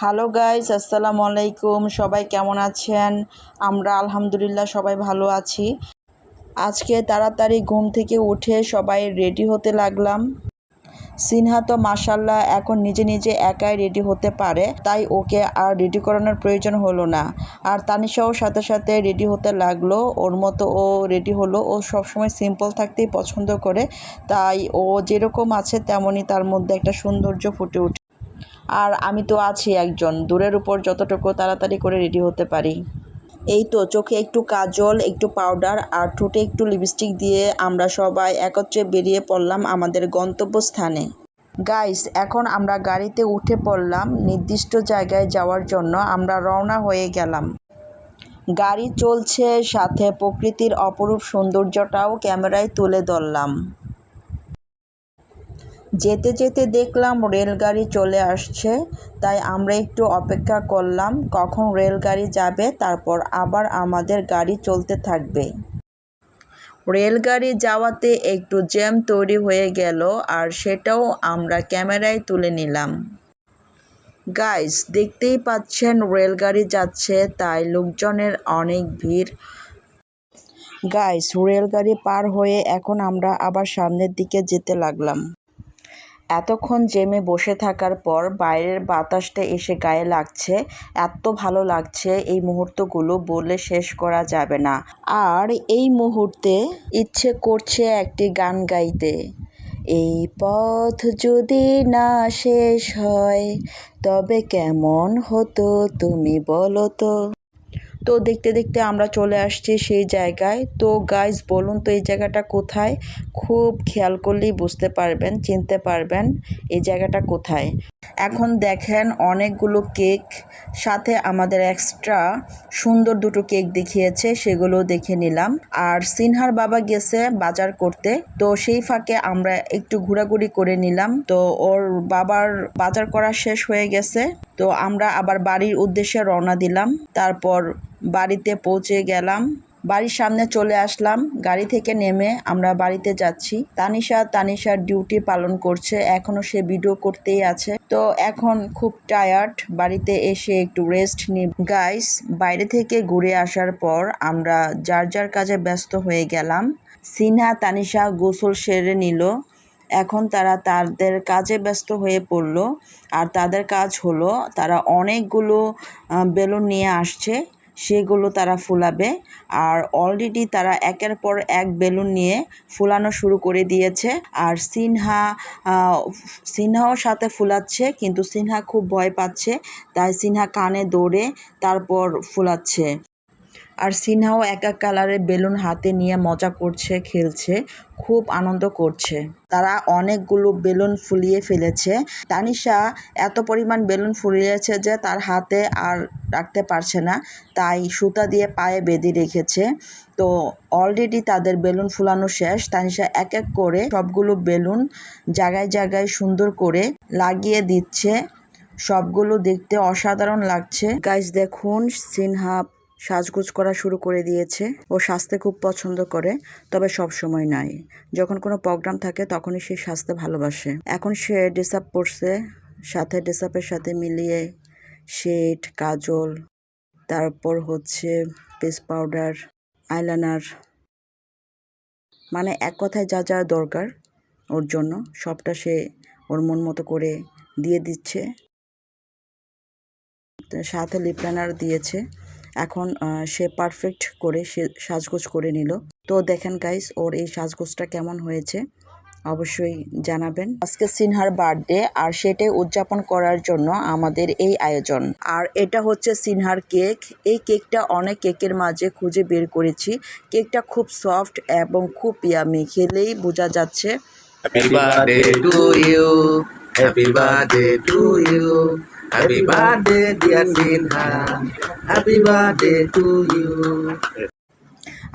Hello guys আসসালামু আলাইকুম। সবাই কেমন আছেন? আমরা আলহামদুলিল্লাহ সবাই ভালো আছি। আজকে তাড়াতাড়ি ঘুম থেকে উঠে সবাই রেডি হতে লাগলাম। সিনহা তো মাসাল্লাহ এখন নিজে নিজে একাই রেডি হতে পারে, তাই ওকে আর রেডি করানোর প্রয়োজন হলো না। আর তানিশাও সাথে সাথে রেডি হতে লাগল, ওর মতো ও রেডি হলো। ও সবসময় সিম্পল থাকতেই পছন্দ করে, তাই ও যেরকম আছে তেমনই তার মধ্যে একটা সৌন্দর্য ফুটে ওঠে আর আমি তো আছি একজন। দূরের উপর যতটুকু তাড়াতাড়ি করে রেডি হতে পারি। এই তো, চোখে একটু কাজল, একটু পাউডার আর ঠোঁটে একটু লিপস্টিক দিয়ে আমরা সবাই একত্রে বেরিয়ে পড়লাম আমাদের গন্তব্যস্থানে। গাইস এখন আমরা গাড়িতে উঠে পড়লাম নির্দিষ্ট জায়গায় যাওয়ার জন্য। আমরা রওনা হয়ে গেলাম। গাড়ি চলছে সাথে প্রকৃতির অপরূপ সৌন্দর্যটাও ক্যামেরায় তুলে ধরলাম। যেতে যেতে দেখলাম রেলগাড়ি চলে আসছে, তাই আমরা একটু অপেক্ষা করলাম কখন রেলগাড়ি যাবে, তারপর আবার আমাদের গাড়ি চলতে থাকবে। রেলগাড়ি যাওয়াতে একটু জ্যাম তৈরি হয়ে গেল আর সেটাও আমরা ক্যামেরায় তুলে নিলাম। গাইস, দেখতেই পাচ্ছেন রেলগাড়ি যাচ্ছে, তাই লোকজনের অনেক ভিড়। গাইস, রেলগাড়ি পার হয়ে এখন আমরা আবার সামনের দিকে যেতে লাগলাম। এতক্ষণ জেমে বসে থাকার পর বাইরের বাতাসটা এসে গায়ে লাগছে, এত ভালো লাগছে এই মুহূর্তগুলো বলে শেষ করা যাবে না। আর এই মুহূর্তে ইচ্ছে করছে একটি গান গাইতে। এই পথ যদি না শেষ হয়, তবে কেমন হতো তুমি বলো তো? তো দেখতে দেখতে আমরা চলে আসছি সেই জায়গায়। তো গাইজ বলুন তো এই জায়গাটা কোথায়? খুব খেয়াল করলেই বুঝতে পারবেন, চিনতে পারবেন এই জায়গাটা কোথায়। এখন দেখেন অনেকগুলো কেক, সাথে আমাদের এক্সট্রা সুন্দর দুটো কেক দেখিয়েছে সেগুলো দেখে নিলাম। আর সিনহার বাবা গেছে বাজার করতে, তো সেই ফাঁকে আমরা একটু ঘোরাঘুরি করে নিলাম। তো ওর বাবার বাজার করা শেষ হয়ে গেছে। তো আমরা আবার বাড়ির উদ্দেশ্যে রওনা দিলাম। তারপর বাড়িতে পৌঁছে গেলাম। বাড়ির সামনে চলে আসলাম। গাড়ি থেকে নেমে আমরা বাড়িতে যাচ্ছি। তানিশা তানিশার ডিউটি পালন করছে। এখনও সে ভিডিও করতেই আছে। তো এখন খুব টায়ার্ড বাড়িতে এসে একটু রেস্ট নিই গাইস বাইরে থেকে ঘুরে আসার পর আমরা যার যার কাজে ব্যস্ত হয়ে গেলাম, সিনহা তানিশা গোসল সেরে নিল। এখন তারা তাদের কাজে ব্যস্ত হয়ে পড়ল। আর তাদের কাজ হলো, তারা অনেকগুলো বেলুন নিয়ে আসছে, সেগুলো তারা ফুলাবে। আর অলরেডি তারা একের পর এক বেলুন নিয়ে ফুলানো শুরু করে দিয়েছে। আর সিনহা সিনহাও সাথে ফুলাচ্ছে, কিন্তু সিনহা খুব ভয় পাচ্ছে। তাই সিনহা কানে দৌড়ে তারপর ফুলাচ্ছে। আর সিনহাও এক এক কালারের বেলুন হাতে নিয়ে মজা করছে, খেলছে, খুব আনন্দ করছে। তারা অনেকগুলো বেলুন ফুলিয়ে ফেলেছে। তানিশা এত পরিমাণ বেলুন ফুলিয়েছে যে তার হাতে আর রাখতে পারছে না, তাই সুতা দিয়ে পায়ে বেঁধে রেখেছে। তো অলরেডি তাদের বেলুন ফুলানো শেষ। তানিশা এক এক করে সবগুলো বেলুন জায়গায় জায়গায় সুন্দর করে লাগিয়ে দিচ্ছে। সবগুলো দেখতে অসাধারণ লাগছে। গাইজ দেখুন, সিনহা সাজগোজ করা শুরু করে দিয়েছে। ও সাজতে খুব পছন্দ করে, তবে সব সময় নাই। যখন কোনো প্রোগ্রাম থাকে, তখনই সে সাজতে ভালোবাসে। এখন সে ড্রেস আপ পরছে সাথে ড্রেস আপের সাথে মিলিয়ে শেড, কাজল, তারপর হচ্ছে পেস্ট পাউডার, আইলাইনার মানে এক কথায় যা যা দরকার ওর জন্য, সবটা সে ওর মন মতো করে দিয়ে দিচ্ছে। সাথে লিপ লাইনার দিয়েছে। এখন সে পারফেক্ট করে সে সাজগোজ করে নিল। তো দেখেন গাইস ওর এই সাজগোজটা কেমন হয়েছে? অবশ্যই জানাবেন। আজকে সিনহার বার্থডে আর সেটাই উদযাপন করার জন্য আমাদের এই আয়োজন। আর এটা হচ্ছে সিনহার কেক এই কেকটা অনেক কেকের মাঝে খুঁজে বের করেছি। কেকটা খুব সফট এবং খুব ইয়ামি খেলেই বোঝা যাচ্ছে। Happy birthday to you. Happy birthday to you. Happy birthday, dear Sinha. Happy birthday to you.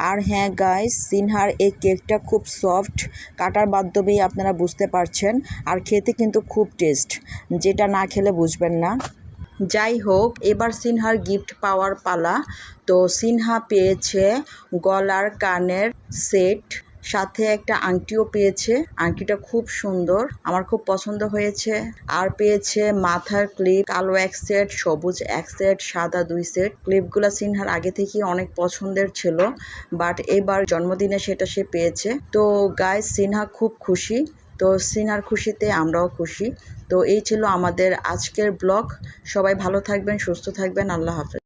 আর হ্যাঁ গাইস সিনহার এই কেকটা খুব সফট কাটার মাধ্যমেই আপনারা বুঝতে পারছেন আর খেতে কিন্তু খুব টেস্ট যেটা না খেলে বুঝবেন না যাই হোক এবার সিনহার গিফট পাওয়ার পালা তো সিনহা পেয়েছে গলার কানের সেট সাথে একটা আংটিও পেয়েছে। আংটিটা খুব সুন্দর। আমার খুব পছন্দ হয়েছে। আর পেয়েছে মাথার ক্লিপ কালো এক সেট সবুজ এক সেট সাদা দুই সেট ক্লিপগুলা সিনহার আগে থেকেই অনেক পছন্দের ছিল। বাট এবার জন্মদিনে সেটা সে পেয়েছে। তো গায়ে সিনহা খুব খুশি। তো সিনহার খুশিতে আমরাও খুশি। তো এই ছিল আমাদের আজকের ব্লগ সবাই ভালো থাকবেন, সুস্থ থাকবেন। আল্লাহ হাফেজ।